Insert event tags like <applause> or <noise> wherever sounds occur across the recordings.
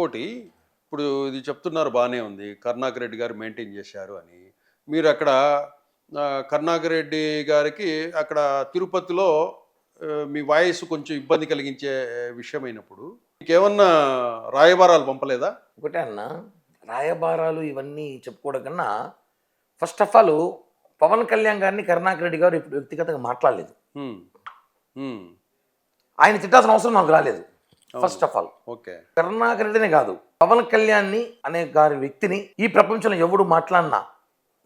ఇంకోటి ఇప్పుడు ఇది చెప్తున్నారు బాగానే ఉంది. కరుణాకర్ రెడ్డి గారు మెయింటైన్ చేశారు అని. మీరు అక్కడ కరుణాకర్ రెడ్డి గారికి అక్కడ తిరుపతిలో మీ వాయిస్ కొంచెం ఇబ్బంది కలిగించే విషయమైనప్పుడు మీకేమన్నా రాయబారాలు పంపలేదా? ఒకటే అన్న రాయబారాలు ఇవన్నీ చెప్పుకోవడం కన్నా first of all Pawan Kalyan గారిని కరుణాకర్ రెడ్డి గారు ఇప్పుడు వ్యక్తిగతంగా మాట్లాడలేదు. ఆయన తిట్టాల్సిన అవసరం నాకు రాలేదు. First of all okay. Karunakar రెడ్డినే కాదు పవన్ కళ్యాణ్ని అనే గారి వ్యక్తిని ఈ ప్రపంచంలో ఎవడు మాట్లాడినా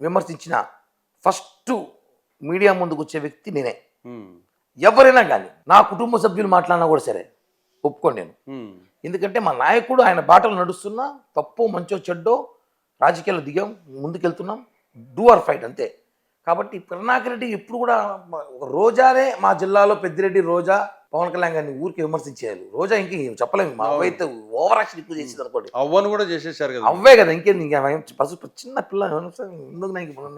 విమర్శించినా ఫస్ట్ మీడియా ముందుకు వచ్చే వ్యక్తి నేనే. ఎవరైనా కానీ నా కుటుంబ సభ్యులు మాట్లాడినా కూడా సరే ఒప్పుకోండి నేను. ఎందుకంటే మా నాయకుడు ఆయన బాటలు నడుస్తున్నా తప్పు మంచో చెడ్డో రాజకీయాలు దిగాం ముందుకెళ్తున్నాం డూ ఆర్ ఫైట్ అంతే. కాబట్టి కరుణాకర్ రెడ్డి ఎప్పుడు కూడా రోజానే మా జిల్లాలో పెద్దిరెడ్డి రోజా పవన్ కళ్యాణ్ గారిని ఊరికి విమర్శించేయాలి. రోజా ఇంక చెప్పలేము మా అవ్వ అయితే ఓవర్ యాక్షన్ ఎక్కువ చేసింది అనుకోండి. అవ్వను కూడా చేసేసారు కదా. అవ్వే కదా ఇంకేంది? ఇంకా ఏం పసుపు చిన్న పిల్ల ఎందుకు నాకు ఇప్పుడు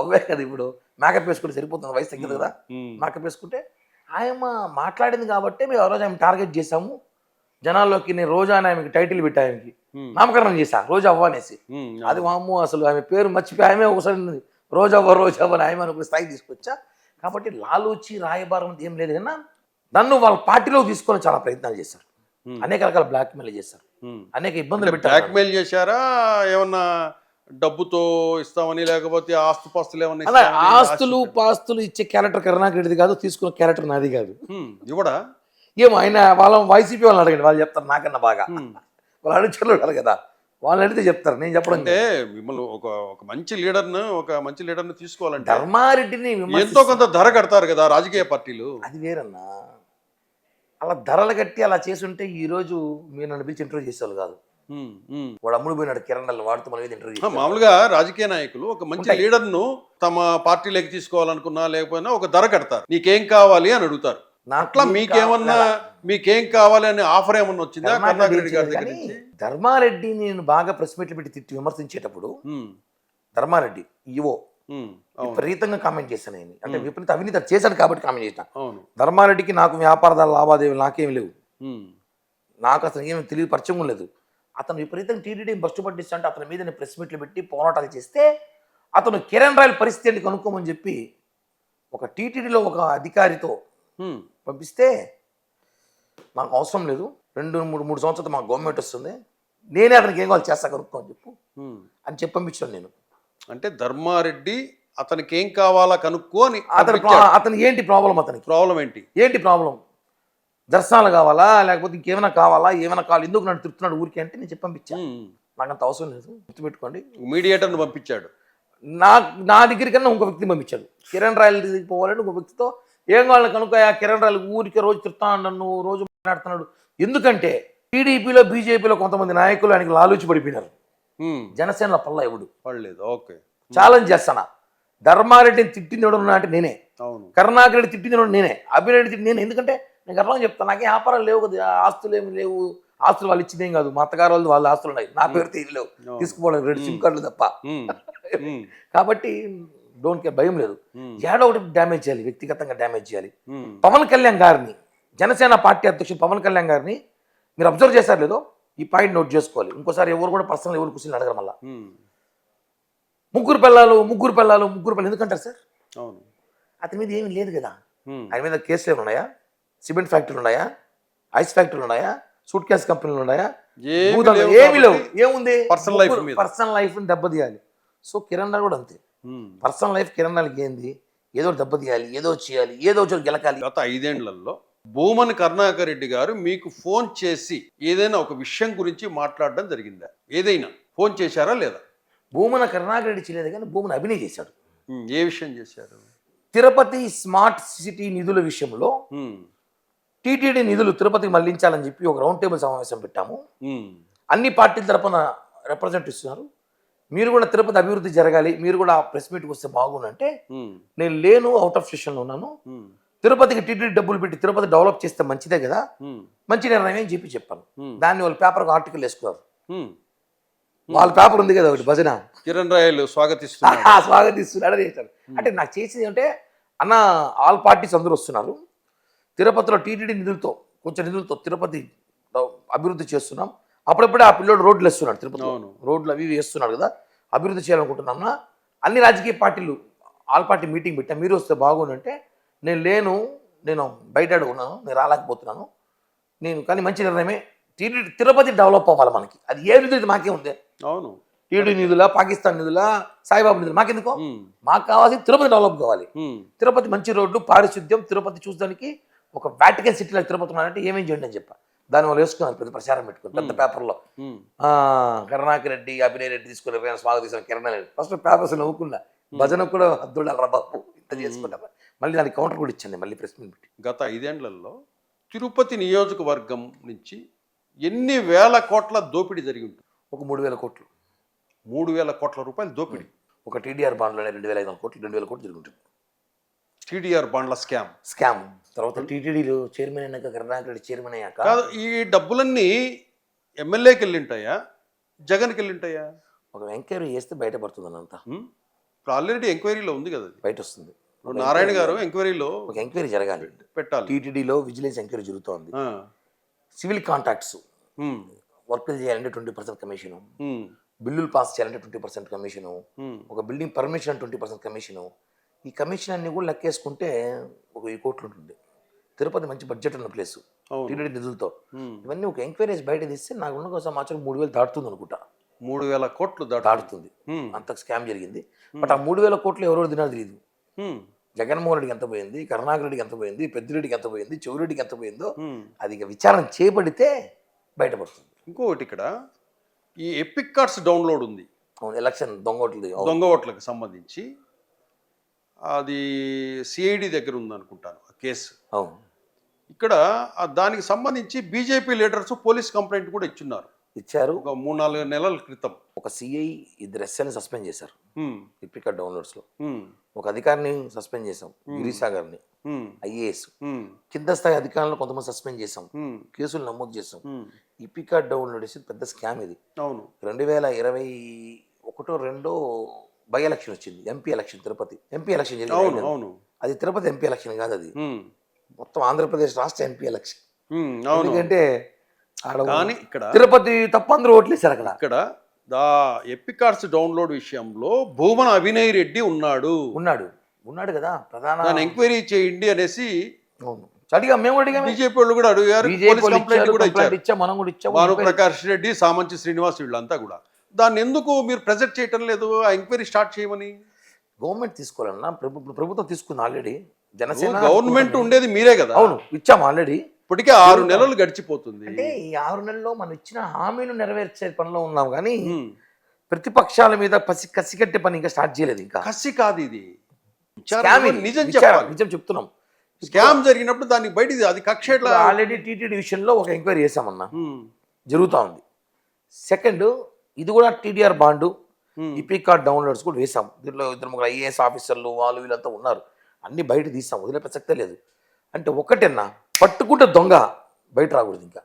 అవ్వే కదా ఇప్పుడు. మేకప్ వేసుకుంటే సరిపోతుంది వయసు తగ్గింది కదా. మేకప్ వేసుకుంటే ఆయన మాట్లాడింది కాబట్టి మేము ఆ రోజు ఆమె టార్గెట్ చేసాము జనాల్లోకి నేను రోజా అని ఆమెకి టైటిల్ పెట్టా ఆమెకి నామకరణం చేశా రోజా అవ్వ అనేసి. అది వాము అసలు ఆమె పేరు మర్చిపోయి ఆమె ఒకసారి ఉంది. రోజవ్వ రోజవ్వ అని ఆమె స్థాయికి తీసుకొచ్చా. కాబట్టి లాలూచి రాయబారం ఏం లేదు. కన్నా నన్ను వాళ్ళ పార్టీలో తీసుకొని చాలా ప్రయత్నాలు చేశారు. అనేక రకాల బ్లాక్మెయిల్ చేశారు. అనేక ఇబ్బందులు పెట్టారు. బ్లాక్మెయిల్ చేశారా? ఏమన్నా డబ్బుతో ఇస్తామని లేకపోతే ఆస్తుపాస్తులు ఏమన్నా అలా ఇస్తామని ఆస్తులు పాస్తులు ఇచ్చే క్యారెక్టర్ కరుణాకర్ రెడ్డిది కాదు తీసుకున్న క్యారెక్టర్ నాది కాదు. ఇవ్వడా? ఏమో ఆయన వాళ్ళ వైసీపీ వాళ్ళని అడగండి వాళ్ళు చెప్తారు నాకన్నా బాగా. <laughs> వాళ్ళు అడుగుతారు ఉంటారు కదా. వాళ్ళని అడిగితే చెప్తారు నేను చెప్పడం అంటే మిమ్మల్ని ఒక ఒక మంచి లీడర్ను ఒక మంచి లీడర్ను తీసుకోవాలంటే ధర్మారెడ్డిని ఎంతో కొంత ధర కడతారు కదా రాజకీయ పార్టీలు. అది వేరన్నా. అలా ధరలు కట్టి అలా చేసుంటే ఈ రోజు మీరు నన్ను పిలిచి ఇంటర్వ్యూ చేసేవాళ్ళు కాదు. వాడు అమ్ముడు పోయినాడు కిరణ్ నల్లు వాడుతూ మన ఇంటర్వ్యూ మామూలుగా రాజకీయ నాయకులు ఒక మంచి ఉంటాయి. లీడర్ను తమ పార్టీలోకి తీసుకోవాలనుకున్నా లేకపోయినా ఒక ధర కడతారు. నీకేం కావాలి అని అడుగుతారు. అట్లా మీకేమన్నా మీకేం కావాలి అనే ఆఫర్ ఏమన్నా వచ్చిందా? ధర్మారెడ్డి నేను బాగా ప్రెస్ మీట్లు పెట్టి తిట్టి విమర్శించేటప్పుడు ధర్మారెడ్డి అవును విపరీతంగా కామెంట్ చేశాను నేను. అంటే విపరీత అవినీతి చేశాను కాబట్టి కామెంట్ చేసిన. ధర్మారెడ్డికి నాకు వ్యాపార లావాదేవీలు నాకేం లేవు. నాకు అసలు ఏమి తెలియ పరిచయం లేదు. అతను విపరీతంగా టీడీడీ బస్సు పట్టిస్తా అంటే అతని మీద నేను ప్రెస్ మీట్లు పెట్టి పోరాటాలు చేస్తే అతను కిరణ్ రాయల్ పరిస్థితి ఏంటి కనుక్కోమని చెప్పి ఒక టీటీడీలో ఒక అధికారితో పంపిస్తే నాకు అవసరం లేదు. రెండు మూడు మూడు సంవత్సరాలు మాకు గవర్నమెంట్ వస్తుంది. నేనే అతనికి ఏం కావాలి చేస్తా కనుక్కో అని చెప్పు. అని చెప్పి పంపించాను నేను. అంటే ధర్మారెడ్డి అతనికి ఏం కావాలా కనుక్కో అని అతని అతను ఏంటి ప్రాబ్లం అతనికి? ప్రాబ్లం ఏంటి? ఏంటి ప్రాబ్లం దర్శనాలు కావాలా లేకపోతే ఇంకేమైనా కావాలా ఏమైనా కావాలి ఎందుకు నన్ను తిరుగుతున్నాడు ఊరికి అంటే నేను చెప్పి పంపించాను నాకు అంత అవసరం లేదు గుర్తుపెట్టుకోండి. మీడియేటర్ను పంపించాడు. నా నా దగ్గరికి కన్నా ఇంకో వ్యక్తిని పంపించాడు. కిరణ్ రాయల్ దగ్గరికి పోవాలని ఇంకో వ్యక్తితో ఏం కావాలి కనుక ఆ కిరణ్ రాయల్ ఊరికి రోజు తిరుగుతాను నన్ను రోజు మాట్లాడుతున్నాడు. ఎందుకంటే టీడీపీలో బీజేపీలో కొంతమంది నాయకులు ఆయనకి లాలూచి పడిపోయినారు. జనసేనలో పల్లా ఎవడు? పడలేదు. ఓకే. ఛాలెంజ్ చేస్తానా? ధర్మారెడ్డిని తిట్టింది ఎవడు ఉన్నా అంటే నేనే. అవును. కరుణాకర్ రెడ్డి తిట్టింది ఎవడు నేనే. అభిరెడ్డి తిట్టి నేను. ఎందుకంటే నేను గర్వంగా చెప్తాను నాకే వ్యాపారాలు లేవు కదా ఆస్తులు ఏమి లేవు. ఆస్తులు వాళ్ళు ఇచ్చిందేం కాదు. మా అత్తగారు వాళ్ళు వాళ్ళ ఆస్తులు ఉన్నాయి. నా పేరుతో ఇవి లేవు. అవును. తీసుకుపోవడం రెండు సిమ్ కార్డులు తప్ప. కాబట్టి డోంట్ కేర్ భయం లేదు. ఏడో ఒకటి డ్యామేజ్ చేయాలి వ్యక్తిగతంగా డ్యామేజ్ చేయాలి. పవన్ కళ్యాణ్ గారిని జనసేన పార్టీ అధ్యక్షుడు పవన్ కళ్యాణ్ గారిని మీరు అబ్జర్వ్ చేశారు లేదో? ఈ పాయింట్ నోట్ చేసుకోవాలి. ఇంకోసారి ఎవరు కూడా పర్సనల్ ఎవరు కూర్చొని అడగరు మళ్ళా. ఉమ్, ముగ్గురు పిల్లలు ముగ్గురు పిల్లలు ముగ్గురు పిల్లలు ఎందుకంటారు సార్? అవును. అతని మీద ఏమీ లేదు కదా. ఆయన మీద కేసులు ఏమైనా ఉన్నాయా? సిమెంట్ ఫ్యాక్టరీలు ఉన్నాయా? ఐస్ ఫ్యాక్టరీలు ఉన్నాయా? సూట్ కేస్ కంపెనీలు ఉన్నాయా? ఏమీ లేవు ఏమీ ఏముంది? life మీద. పర్సనల్ లైఫ్ దెబ్బతీయాలి సో కిరణ్ రావు కూడా అంతే. పర్సనల్ లైఫ్ కిరణ్ ఏంది? ఏదో దెబ్బతీయాలి ఏదో చేయాలి ఏదో గెలకాలి. గత ఐదేండ్లలో భూమన్ కరుణాకర్ రెడ్డి గారు మీకు ఫోన్ చేసి ఏదైనా ఒక విషయం గురించి మాట్లాడడం జరిగిందా? ఏదైనా ఫోన్ చేశారా లేదా? భూమన కరుణాకర్ రెడ్డి చేయలేదు కానీ భూమన అభినయ్ చేశాడు. ఏ విషయం చేశారు? తిరుపతి స్మార్ట్ సిటీ నిధుల విషయంలో టీటీడీ నిధులు తిరుపతికి మళ్ళించాలని చెప్పి ఒక రౌండ్ టేబుల్ సమావేశం పెట్టాము. అన్ని పార్టీల తరపున రిప్రజెంట్ ఇస్తున్నారు. మీరు కూడా తిరుపతి అభివృద్ధి జరగాలి మీరు కూడా ప్రెస్ మీట్కి వస్తే బాగుండంటే ఉమ్, నేను లేను అవుట్ ఆఫ్ స్టేషన్లో ఉన్నాను. తిరుపతికి టీటీడీ డబ్బులు పెట్టి తిరుపతి డెవలప్ చేస్తే మంచిదే కదా? మంచి నిర్ణయం అని చెప్పి చెప్పాను. దాన్ని వాళ్ళు పేపర్కి ఆర్టికల్ వేసుకున్నారు. వాళ్ళ పేపర్ ఉంది కదా ఒకటి భజన. కిరణ్ రాయలు స్వాగతిస్తున్నారు <laughs> స్వాగతిస్తున్నాడు అని చేశాడు అంటే నాకు చేసింది అంటే అన్న ఆల్ పార్టీస్ అందరూ వస్తున్నారు. తిరుపతిలో టీటీడీ నిధులతో కొంచెం నిధులతో తిరుపతి అభివృద్ధి చేస్తున్నాం. అప్పుడప్పుడే ఆ పిల్లోడు రోడ్లు వేస్తున్నాడు తిరుపతి రోడ్లు అవి వేస్తున్నాడు కదా. అభివృద్ధి చేయాలనుకుంటున్నామా అన్ని రాజకీయ పార్టీలు ఆల్ పార్టీ మీటింగ్ పెట్టా. మీరు వస్తే బాగుండు అంటే నేను లేను నేను బయట అడుగున్నాను నేను రాలేకపోతున్నాను. నేను కానీ మంచి నిర్ణయమే. టీడీ తిరుపతి డెవలప్ అవ్వాలి మనకి. అది ఏ నిధులు మాకే ఉంది అవును. టీడీ నిధులా పాకిస్తాన్ నిధులా సాయిబాబు నిధులు మాకెందుకో? మాకు కావాల్సింది తిరుపతి డెవలప్ కావాలి. తిరుపతి మంచి రోడ్డు పారిశుద్ధ్యం తిరుపతి చూడడానికి ఒక వాటికన్ సిటీలో తిరుపతి ఉన్నారంటే ఏమేం చేయండి అని చెప్పా. దానివల్ల వేసుకున్నాను పెద్ద ప్రచారం పెట్టుకుని పెద్ద పేపర్లో. కరుణాకర్ రెడ్డి అభినయ్ రెడ్డి తీసుకుని స్వాగతించిన కిరణ్ రెడ్డి. ఫస్ట్ పేపర్స్ నవ్వుకున్నా. భజన కూడా అద్దుడాలరా బాబు. ఇంత చేసుకున్నా. మళ్ళీ దానికి కౌంటర్ కూడా ఇచ్చింది మళ్ళీ ప్రెస్ మీట్ పెట్టి. గత ఐదేండ్లలో తిరుపతి నియోజకవర్గం నుంచి ఎన్ని వేల కోట్ల దోపిడీ జరిగి ఉంటుంది? ఒక మూడు వేల కోట్లు. మూడు వేల కోట్ల రూపాయలు దోపిడీ. ఒక టీడీఆర్ బాండ్లోనే రెండు వేల ఐదు వందల కోట్లు రెండు వేల కోట్లు జరుగుతుంది టీడీఆర్ బాండ్ల స్కామ్. స్కామ్. తర్వాత టీటీడీలో చైర్మన్ అయినాక కరుణాకర్ రెడ్డి చైర్మన్ అయ్యాక కాదు ఈ డబ్బులన్నీ ఎమ్మెల్యేకి వెళ్ళింటాయా? జగన్కి వెళ్ళింటాయా? ఒక ఎంక్వైరీ చేస్తే బయటపడుతుంది అంతా? ఇప్పుడు ఆల్రెడీ ఎంక్వైరీలో ఉంది కదా అది. బయట వస్తుంది ఇప్పుడు నారాయణ గారు ఎంక్వైరీలో ఒక ఎంక్వైరీ జరగాలి. పెట్టాలి. టీటీడీలో విజిలెన్స్ ఎంక్వైరీ జరుగుతోంది. సివిల్ కాంట్రాక్ట్స్ ఉమ్, వర్కులు చేయాలంటే ట్వంటీ పర్సెంట్ కమిషను. బిల్లులు పాస్ చేయాలంటే ట్వంటీ పర్సెంట్ కమిషను. ఒక building permission twenty percent commission. ఈ కమిషన్ అన్ని కూడా లెక్కేసుకుంటే ఒక వెయ్యి కోట్లు ఉంటుంది. తిరుపతి మంచి బడ్జెట్ ఉన్న ప్లేస్ టీటీడీ నిధులతో. ఇవన్నీ ఒక ఎంక్వైరీస్ బయట తీస్తే నాకు ఉన్న సమాచారం మూడు వేలు దాటుతుంది అనుకుంటా. మూడు వేల కోట్లు దాట దాటుతుంది. అంత స్కామ్ జరిగింది. బట్ ఆ మూడు వేల కోట్లు ఎవరెవరు తినాలో తెలియదు జగన్మోహన్ రెడ్డికి ఎంత పోయింది? కరుణాకర్ రెడ్డికి ఎంత పోయింది? పెద్దిరెడ్డికి ఎంత పోయింది? చెవిరెడ్డికి ఎంత పోయిందో. అది విచారణ చేయబడితే బయటపడుతుంది. ఇంకొకటి ఇక్కడ ఈ ఎపిక్ కార్డ్స్ డౌన్లోడ్ ఉంది. అవును ఎలక్షన్ దొంగోట్లు దొంగ ఓట్లకు సంబంధించి. అది సిఐడి దగ్గర ఉందనుకుంటాను ఆ కేసు. అవును. ఇక్కడ దానికి సంబంధించి బీజేపీ లీడర్స్ పోలీస్ కంప్లైంట్ కూడా ఇచ్చున్నారు. ఇచ్చారు. ఒక మూడు నాలుగు నెలల క్రితం. ఒక సిఐ ఇద్దరు ఎస్ఐని సస్పెండ్ చేశారు. ఇప్పిక డౌన్లోడ్స్లో ఒక అధికారిని సస్పెండ్ చేశాం గిరీషా గారిని ఐఏఎస్. కింద స్థాయి అధికారులను కొంతమంది సస్పెండ్ చేశాం ఉమ్, కేసులు నమోదు చేశాం. ఉమ్. ఇపికా డౌన్లోడ్ చేసి పెద్ద స్కామ్ ఇది. అవును. రెండు వేల ఇరవై ఒకటో రెండో బై ఎలక్షన్ వచ్చింది MP election Tirupati. MP election జరిగింది అది తిరుపతి ఎంపీ ఎలక్షన్ కాదు అది. మొత్తం ఆంధ్రప్రదేశ్ రాష్ట్ర ఎంపీ ఎలక్షన్. ఎందుకంటే ఇక్కడ తిరుపతి తప్ప అందరూ ఓట్లేశారు అక్కడ. ఇక్కడ దా ఎపిక్ కార్డ్స్ డౌన్లోడ్ విషయంలో భూమన అభినయ్ రెడ్డి ఉన్నాడు. ఉన్నాడు. ఉన్నాడు కదా ప్రధాన ఎంక్వైరీ చేయండి అనేసి అవును. అడిగా మేము కూడా అడిగాము. బీజేపీ వాళ్ళు కూడా అడిగారు కంప్లైంట్ కూడా ఇచ్చారు. ఇచ్చాం మనం కూడా ఇచ్చాము భాను ఎంక్వైరీ ప్రకాష్ రెడ్డి సామంచి శ్రీనివాస్ వీళ్ళంతా కూడా. దాన్ని ఎందుకు మీరు ప్రజెంట్ చేయటం లేదు? ఆ ఎంక్వైరీ స్టార్ట్ చేయమని. గవర్నమెంట్ తీసుకోవాలన్నా ప్రభు ప్రభుత్వం తీసుకుంది ఆల్రెడీ. జనసేన గవర్నమెంట్ ఉండేది మీరే కదా. అవును ఇచ్చాము ఆల్రెడీ. ఇప్పటికే ఆరు నెలలు గడిచిపోతుంది. అంటే ఈ ఆరు నెలల్లో మనం ఇచ్చిన హామీలు నెరవేర్చే పనిలో ఉన్నాం కానీ. ప్రతిపక్షాల మీద పసి కసికట్టే పని ఇంకా స్టార్ట్ చేయలేదు ఇంకా. కసి కాదు ఇది. నిజం చెప్పాలి. నిజం చెప్తున్నాం. స్కామ్ జరిగినప్పుడు దాన్ని బయట అది కక్ష ఆల్రెడీ టీటీడీ విషయంలో ఒక ఎంక్వైరీ చేసామన్నా జరుగుతూ ఉంది. సెకండ్ ఇది కూడా TDR bond. EP card downloads కూడా వేసాం దీంట్లో ఇద్దరు ముగ్గురు ఐఏఎస్ ఆఫీసర్లు వాళ్ళు వీళ్ళంతా ఉన్నారు. అన్ని బయట తీసాం వదిలే ప్రసక్తే లేదు. అంటే ఒకటేనా? పట్టుకుంటే దొంగ బయట రాకూడదు ఇంకా.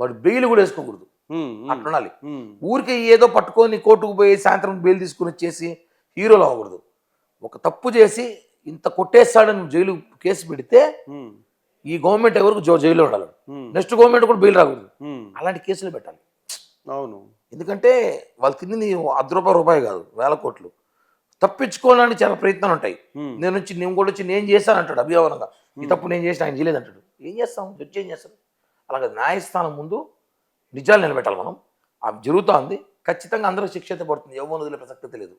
వాడు బెయిల్ కూడా వేసుకోకూడదు. ఉమ్, ఉమ్, అట్లా ఉండాలి ఉమ్, ఊరికే ఏదో పట్టుకొని కోర్టుకు పోయి సాయంత్రం బెయిల్ తీసుకుని వచ్చేసి హీరోలు అవ్వకూడదు. ఒక తప్పు చేసి ఇంత కొట్టేస్తాడని జైలు కేసు పెడితే ఈ గవర్నమెంట్ ఎవరికి జో జైల్లో ఉండాలి. నెక్స్ట్ గవర్నమెంట్ కూడా బెయిల్ రాకూడదు. అలాంటి కేసులు పెట్టాలి. అవును. ఎందుకంటే వాళ్ళు తిన్నది అర్ధ రూపాయి రూపాయి కాదు వేల కోట్లు. తప్పించుకోవడానికి చాలా ప్రయత్నాలు ఉంటాయి. నేను వచ్చి నేను కూడా వచ్చి నేను చేశాను అంటాడు అభియోగంగా ఈ తప్పు నేను చేసిన ఆయన చేయలేదు అంటాడు ఏం చేస్తాం? జడ్జి ఏం చేస్తాడు? అలాగే న్యాయస్థానం ముందు నిజాలు నిలబెట్టాలి మనం. అది జరుగుతోంది. ఖచ్చితంగా అందరూ శిక్ష అయితే పడుతుంది. ఎవరు వదిలే ప్రసక్తి లేదు.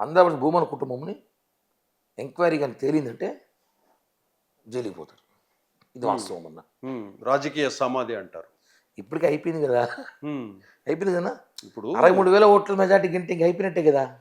అందరూ భూమన కుటుంబంని ఎంక్వైరీ కానీ తేలిందంటే జైలుకి పోతారు. ఇది వాస్తవం అన్న. రాజకీయ సమాధి అంటారు. ఇప్పటికే అయిపోయింది కదా. అయిపోయింది కదా ఇప్పుడు అరవై మూడు వేల ఓట్ల మెజార్టీ గింటే ఇంక అయిపోయినట్టే కదా.